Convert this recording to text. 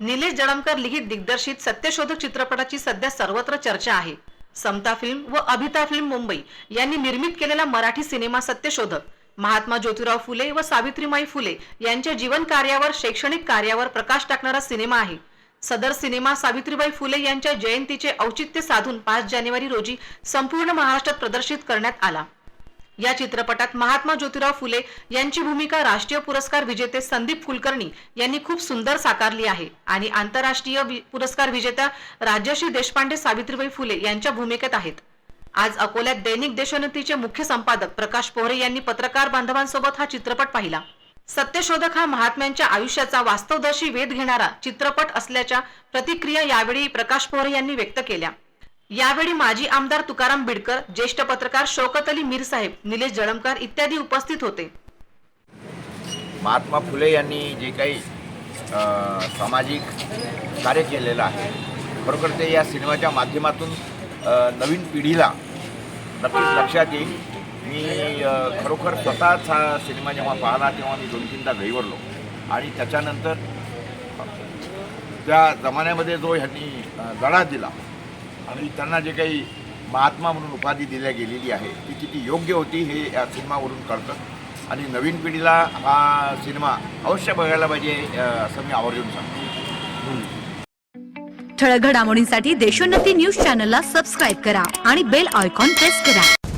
निलेश जळमकर लिखित दिग्दर्शित सत्यशोधक चित्रपटाची सध्या सर्वत्र चर्चा आहे. समता फिल्म व अभिता फिल्म मुंबई यांनी निर्मित केलेला मराठी सिनेमा सत्यशोधक. महात्मा ज्योतिराव फुले व सावित्रीमाई फुले यांच्या जीवन कार्यावर शैक्षणिक कार्यावर प्रकाश टाकणारा सिनेमा आहे. सदर सिनेमा सावित्रीबाई फुले यांच्या जयंतीचे औचित्य साधून पाच जानेवारी रोजी संपूर्ण महाराष्ट्रात प्रदर्शित करण्यात आला. या चित्रपटात महात्मा ज्योतिराव फुले यांची भूमिका राष्ट्रीय पुरस्कार विजेते संदीप कुलकर्णी यांनी खूप सुंदर साकारली आहे. आणि आंतरराष्ट्रीय पुरस्कार विजेत्या राजश्री देशपांडे सावित्रीबाई फुले यांच्या भूमिकेत आहेत. आज अकोल्यात दैनिक देशोन्नतीचे मुख्य संपादक प्रकाश पोहरे यांनी पत्रकार बांधवांसोबत हा चित्रपट पाहिला. सत्यशोधक हा महात्म्यांच्या आयुष्याचा वास्तवदर्शी वेध घेणारा चित्रपट असल्याच्या प्रतिक्रिया यावेळी प्रकाश पोहरे यांनी व्यक्त केल्या. यावेळी माजी आमदार तुकाराम बिडकर ज्येष्ठ पत्रकार शौकत अली मीरसाहेब निलेश जळमकार इत्यादी उपस्थित होते. महात्मा फुले यांनी जे काही सामाजिक कार्य केलेलं आहे खरोखर ते या सिनेमाच्या माध्यमातून नवीन पिढीला नक्कीच लक्षात येईल. मी खरोखर स्वतःच हा सिनेमा जेव्हा पाहिला तेव्हा मी दोन तीनदा घाईवरलो. आणि त्याच्यानंतर त्या जमान्यामध्ये जो ह्यांनी लढा दिला आणि त्यांना जे काही महात्मा म्हणून उपाधी दिल्या गेलेली आहे ती किती योग्य होती हे या सिनेमावरून कळतं. आणि नवीन पिढीला हा सिनेमा अवश्य बघायला पाहिजे असं मी आवर्जून सांगतो. ठळक घडामोडींसाठी देशोन्नती न्यूज चॅनलला सबस्क्राईब करा आणि बेल आयकॉन प्रेस करा.